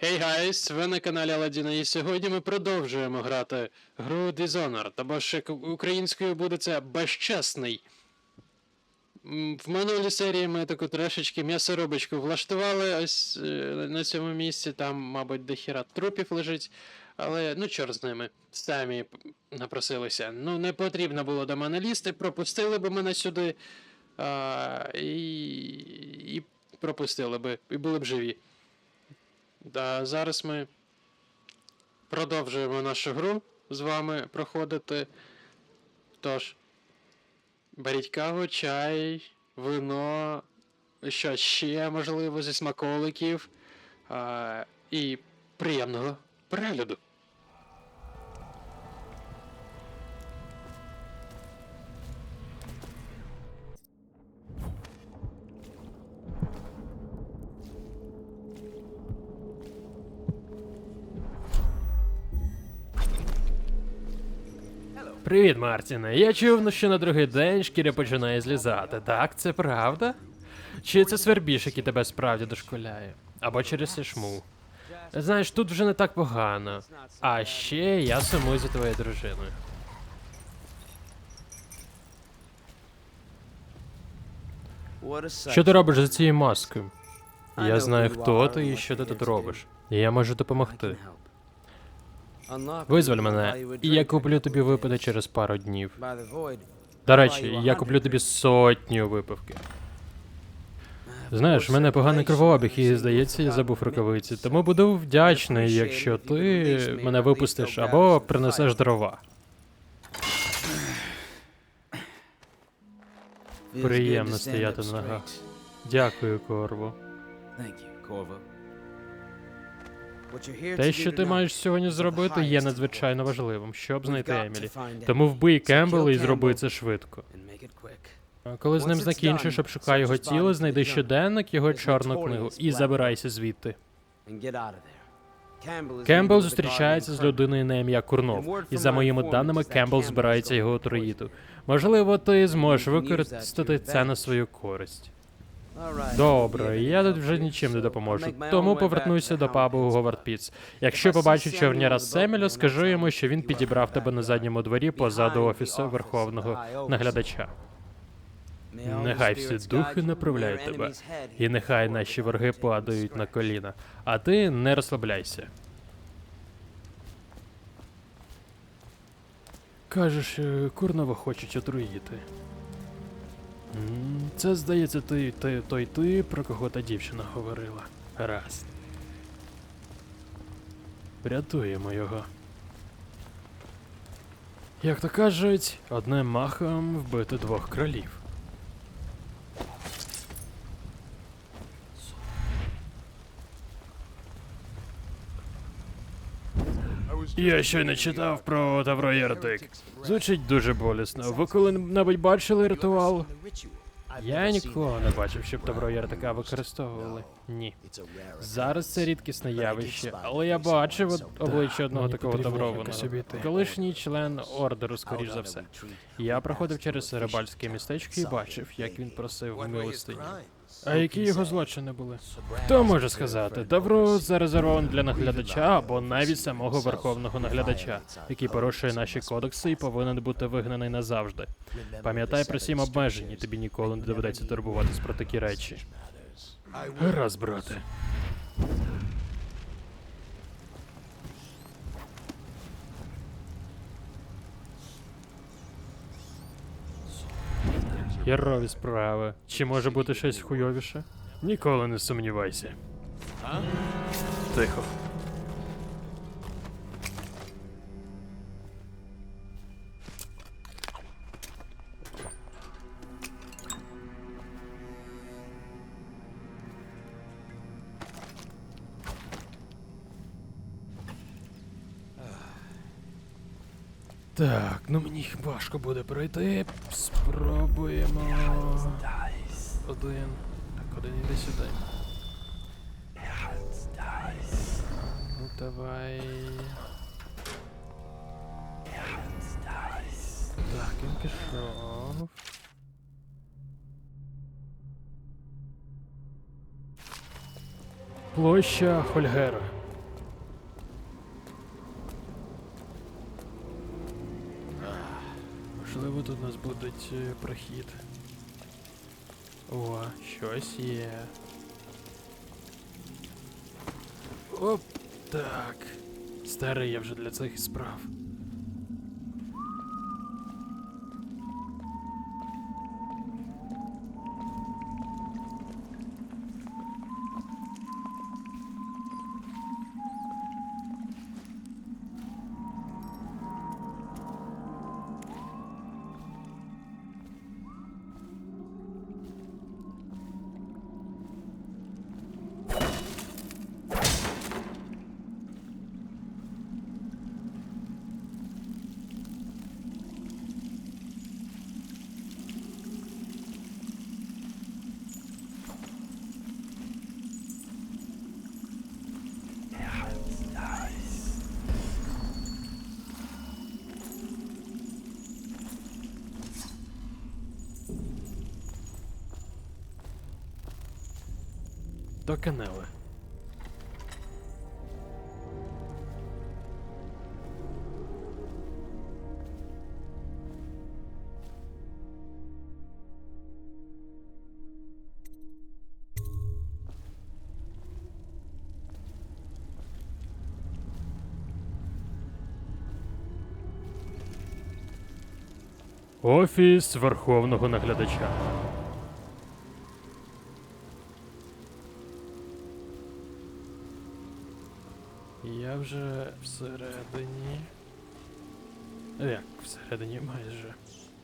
Хей гайс, ви на каналі Аладдіна, і сьогодні ми продовжуємо грати гру Dishonored, або ще українською буде це безчесний. В минулій серії ми таку трошечки м'ясорубочку влаштували ось е, на цьому місці, там, мабуть, дохіра трупів лежить. Але ну чор з ними, самі напросилися. Ну, не потрібно було до мене лізти, пропустили би мене сюди. А, і, і пропустили би, і були б живі. Да, зараз ми продовжуємо нашу гру з вами проходити. Тож, беріть каву, чай, вино, що ще можливо зі смаколиків. А, і приємного перегляду. Привіт, Мартіне. Я чув, ну, що на другий день шкіря починає злізати. Так, це правда? Чи це свербіж, який тебе справді дошкуляє? Або через сішму? Знаєш, тут вже не так погано. А ще я сумую за твоєю дружиною. Що ти робиш за цією маскою? Я знаю, хто ти і що ти тут робиш. І я можу допомогти. Визволь мене, і я куплю тобі випити через пару днів. До речі, я куплю тобі сотню випивки. Знаєш, в мене поганий кровообіг, і здається, я забув рукавиці. Тому буду вдячний, якщо ти мене випустиш або принесеш дрова. Приємно стояти на ногах. Дякую, Корво. Те, що ти маєш сьогодні зробити, є надзвичайно важливим, щоб знайти Емілі. Тому вбий Кембела і зроби це швидко. Коли з ним закінчиш, обшукай його тіло, знайди щоденник, його чорну книгу і забирайся звідти. Кембл зустрічається з людиною на ім'я Курнов, і за моїми даними, Кембл збирається його отруїти. Можливо, ти зможеш використати це на свою користь. Добре, я тут вже нічим не допоможу. Тому повернуся до пабу Говард Піц. Якщо побачу човняра Семеля, скажу йому, що він підібрав тебе на задньому дворі позаду офісу верховного наглядача. Нехай всі духи направляють тебе, і нехай наші вороги падають на коліна, а ти не розслабляйся. Кажеш, е, Курнова хочуть отруїти. Це, здається, ти, ти, той ти, про кого та дівчина говорила. Раз. Рятуємо його. Як то кажуть, одним махом вбити двох кролів. Я щойно читав про Тавро Єрдик. Звучить дуже болісно. Ви коли-небудь бачили ритуал? Я ніколи не бачив, щоб Тавро Єрдика використовували. Ні. Зараз це рідкісне явище, але я бачив обличчя одного такого таврованого. Колишній член ордеру, скоріш за все. Я проходив через рибальське містечко і бачив, як він просив милостині. А які його злочини були? Хто може сказати? Тавро зарезервований для наглядача або навіть самого верховного наглядача, який порушує наші кодекси і повинен бути вигнаний назавжди. Пам'ятай про сім обмежень, і тобі ніколи не доведеться турбуватись про такі речі. Раз, брате. Ярові справи. Чи може бути щось хуйовіше? Ніколи не сумнівайся. Тихо. Так, ну мені їх важко буде пройти. Спробуємо. Один. Так, один іди сюди. Ну давай. Так, він пішов. Площа Хольгера. Тут у нас будуть е, прохід. О, щось є. Оп, так. Старий я вже для цих справ. До канали. Офіс Верховного наглядача. Я вже всередині. Як всередині майже.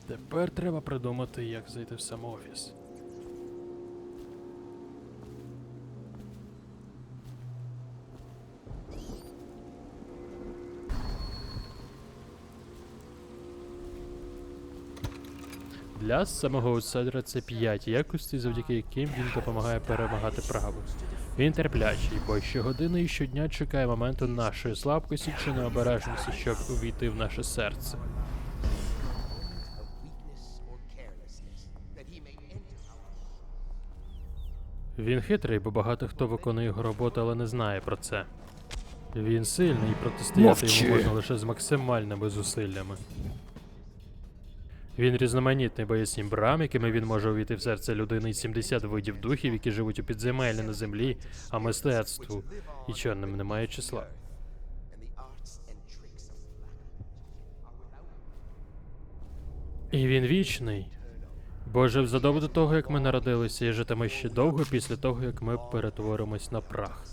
Тепер треба придумати, як зайти в сам офіс. Для самого аутсайдера це 5 якостей, завдяки яким він допомагає перемагати правду. Він терплячий, бо щогодини і щодня чекає моменту нашої слабкості чи необережності, щоб увійти в наше серце. Він хитрий, бо багато хто виконує його роботу, але не знає про це. Він сильний і протистояти Мовчи. йому можна лише з максимальними зусиллями. Він різноманітний боєснім брам, якими він може увійти в серце людини і 70 видів духів, які живуть у підземеллі на землі, а мистецтву, і чорним немає числа. І він вічний. Бо жив задовго до того, як ми народилися, і житиме ще довго після того, як ми перетворимось на прах.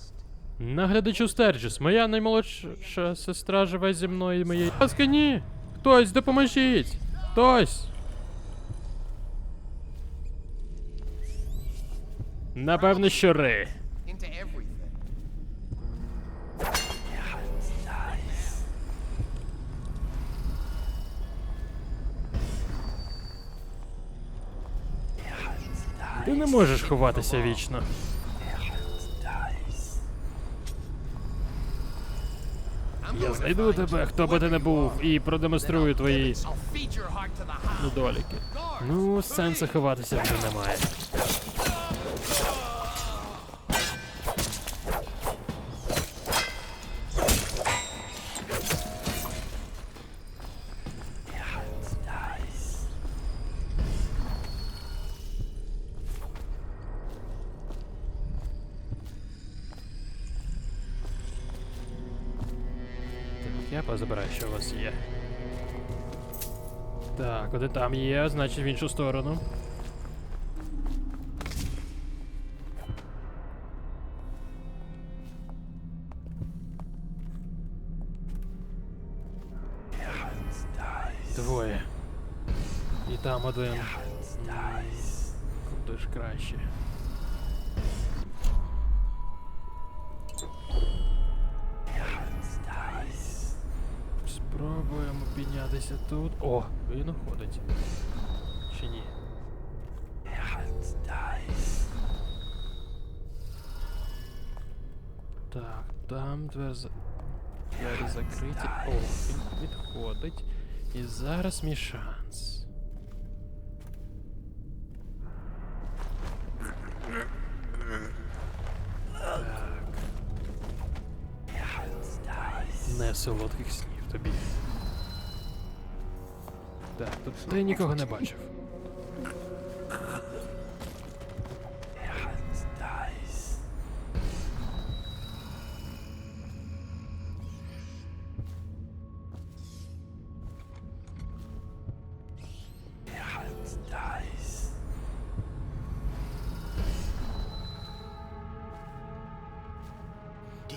Наглядачу Стерджіс, моя наймолодша сестра живе зі мною і моєю. Ласка, ні! Хтось, допоможіть! Хтось! Напевно, щури. Ти не можеш ховатися вічно. Я знайду тебе, хто би ти не був, і продемонструю твої недоліки. Ну, сенсу ховатися вже немає. Я позабираю, що у вас є. Так, один там є, значить в іншу сторону. Двоє. І там один. Куди ж краще. тут. О, він уходить. Чи ні? Так, там двері, за... двері закриті. О, він відходить. І зараз мій шанс. Так. Не солодких снів тобі. Тут ти нікого не бачив.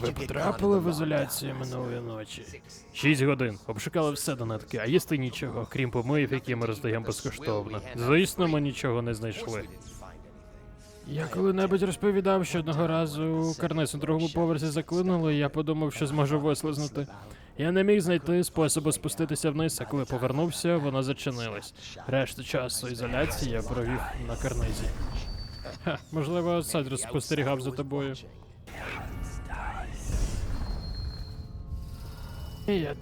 Ви потрапили в ізоляцію минулої ночі. Шість годин. Обшукали все до нитки, а їсти нічого, крім помиїв, які ми роздаємо безкоштовно. Звісно, ми нічого не знайшли. Я коли-небудь розповідав, що одного разу карниз на другому поверсі заклинуло, і я подумав, що зможу вислизнути. Я не міг знайти способу спуститися вниз, а коли повернувся, воно зачинилось. Решту часу ізоляції я провів на карнизі. Ха, можливо, Садрус спостерігав за тобою. І я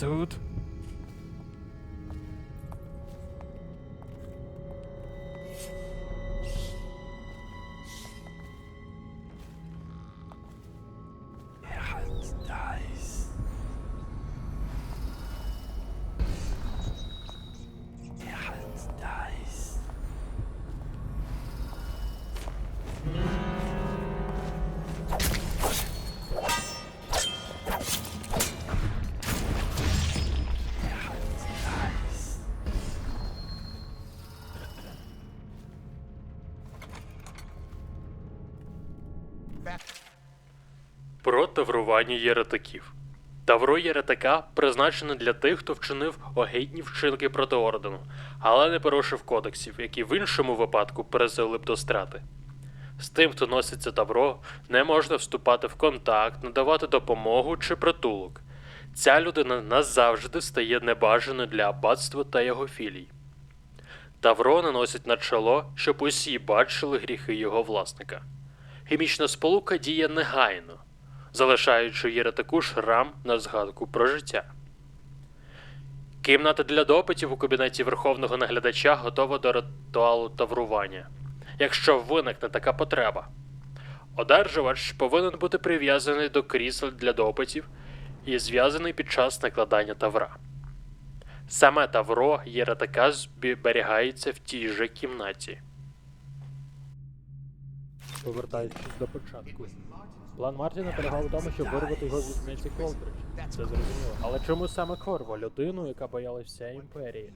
таврування єретиків. Тавро єретика призначене для тих, хто вчинив огидні вчинки проти ордену, але не порушив кодексів, які в іншому випадку пересили б до страти. З тим, хто носить це тавро, не можна вступати в контакт, надавати допомогу чи притулок. Ця людина назавжди стає небажаною для аббатства та його філій. Тавро наносить на чоло, щоб усі бачили гріхи його власника. Хімічна сполука діє негайно, залишаючи єретику шрам на згадку про життя. Кімната для допитів у кабінеті верховного наглядача готова до ритуалу таврування, якщо виникне така потреба. Одержувач повинен бути прив'язаний до крісел для допитів і зв'язаний під час накладання тавра. Саме тавро єретика зберігається в тій же кімнаті. Повертаючись до початку. План Мартіна полягав у тому, щоб вирвати його з в'язниці Колдридж. Це зрозуміло. Але чому саме Корво, людину, яка боялась вся імперії?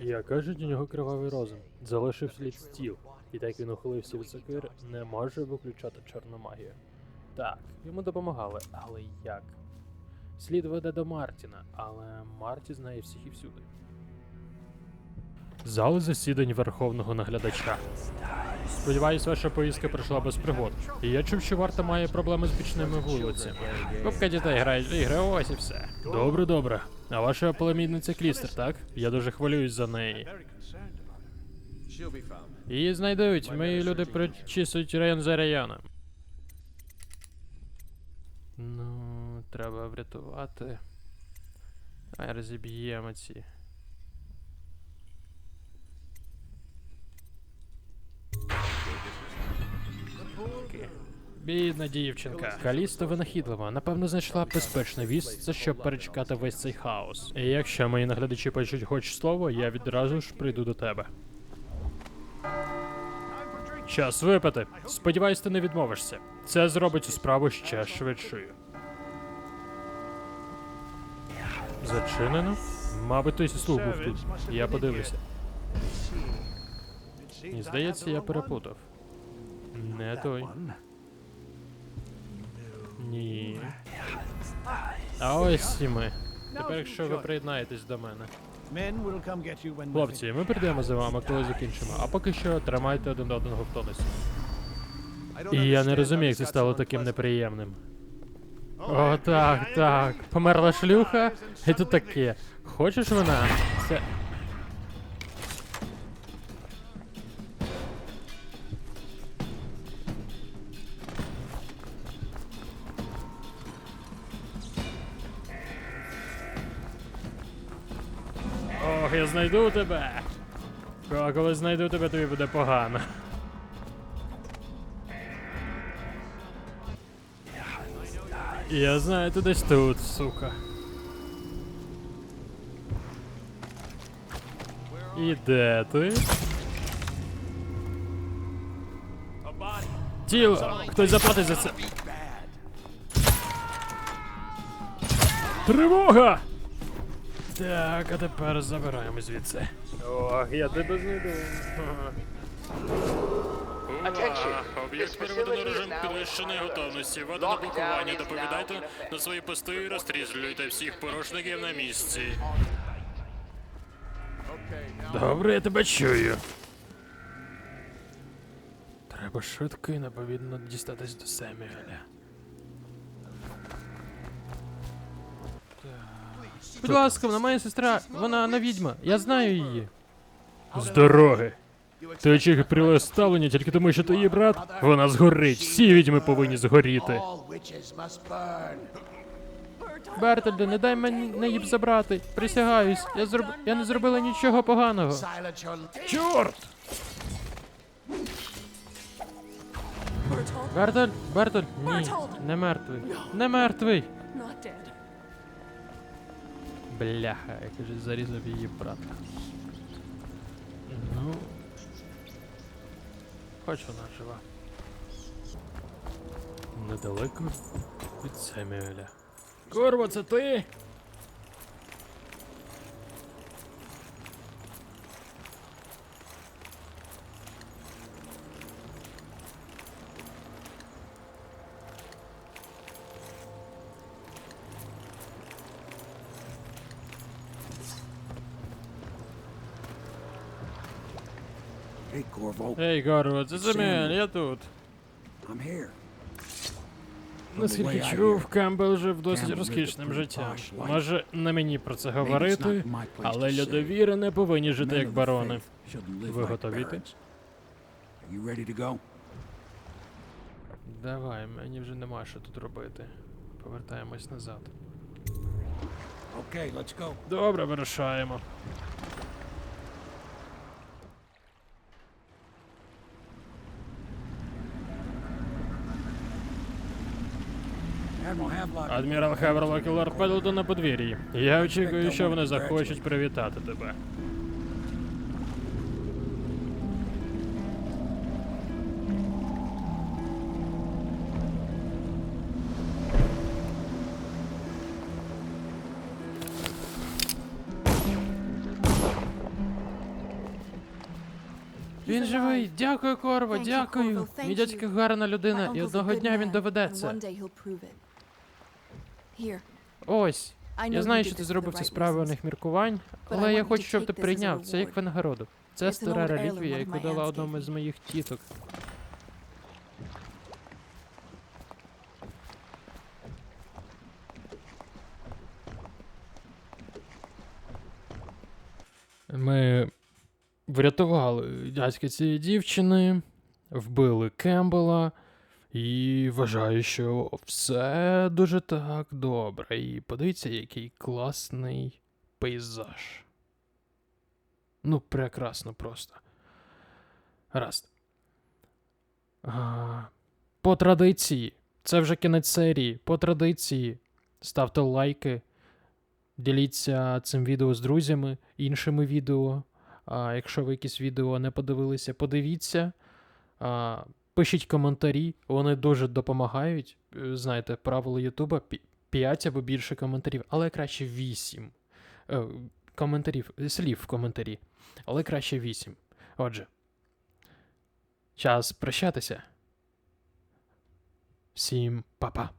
Я кажуть, у нього кривавий розум. Залишив слід стіл. І так він ухилився від сокир, не може виключати чорну магію. Так, йому допомагали, але як? Слід веде до Мартіна, але Марті знає всіх і всюди. Зал засідань Верховного наглядача. Сподіваюсь, ваша поїздка пройшла без пригод. І я чув, що варта має проблеми з бічними вулицями. Купка дітей грають в ігри, ось і все. Добре, добре. А ваша племінниця Клістер, так? Я дуже хвилююсь за неї. Її знайдуть, мої люди причісують район за районом. Ну, треба врятувати. Давай розіб'ємо ці. Бідна дівчинка. Калісто винахідлива, напевно, знайшла безпечне місце, щоб перечекати весь цей хаос. І якщо мої наглядачі почуть хоч слово, я відразу ж прийду до тебе. Час випити. Сподіваюсь, ти не відмовишся. Це зробить цю справу ще швидшою. Зачинено? Мабуть, той слуг був тут. Я подивлюся. І здається, я перепутав. Не той. Ні. А ось і ми. Тепер, якщо ви приєднаєтесь до мене. Хлопці, ми прийдемо за вами, коли закінчимо. А поки що тримайте один одного в тонусі. І я не розумію, як це стало таким неприємним. О, так, так. Померла шлюха, і тут таке. Хочеш вона? Це. Знайду тебе. А коли знайду тебе, тобі буде погано. Я знаю, ти десь тут, сука. І де ти? Тіло! Хтось заплатить за це. Тривога! Так, а тепер забираємо звідси. Ох, я тебе знайду. Об'єкт переведено режим підвищеної готовності. Введено блокування. Доповідайте на свої пости і розстрілюйте всіх порушників на місці. Добре, я тебе чую. Треба швидко і неповідно дістатись до Семюеля. Будь ласка, вона моя сестра, вона не відьма, я знаю її. З дороги. Ти приле ставлення тільки тому, що ти її брат? Вона згорить, всі відьми повинні згоріти. Бертольде, не дай мені її забрати. Присягаюсь, я зроб... я не зробила нічого поганого. Чорт! Бертоль, Бертоль, ні, не мертвий. Не мертвий. Not dead. Бляха, я каже, зарізав її брата. Ну. Хоч вона жива. Недалеко від Семюеля. Корво, це ти? Hey, Corvo, це Семюель, я тут. I'm here. Наскільки чув, Кембл жив досить розкішним життям. Може, не мені про це говорити, але льодовіри не повинні жити як барони. Ви готові йти? Давай, мені вже нема що тут робити. Повертаємось назад. Okay, let's go. Добре, вирушаємо. Адмірал Хеверлок і лорд Педлтон на подвір'ї. Я очікую, що вони захочуть привітати тебе. Він живий. Дякую, Корво, дякую. Мій дядько гарна людина, і одного дня він man, Ось. Я знаю, що ти зробив це з правильних міркувань, але я хочу, щоб ти прийняв це як винагороду. Це стара реліквія, яку дала одному з моїх тіток. Ми врятували дядька цієї дівчини, вбили Кембела і вважаю, що все дуже так добре. І подивіться, який класний пейзаж. Ну, прекрасно просто. Гаразд. А, по традиції, це вже кінець серії. По традиції, ставте лайки, діліться цим відео з друзями, іншими відео. А, якщо ви якісь відео не подивилися, подивіться. А, пишіть коментарі, вони дуже допомагають. Е, Знаєте, правило Ютуба 5 або більше коментарів, але краще 8. Е, коментарів, слів в коментарі, але краще 8. Отже, час прощатися. Всім па-па.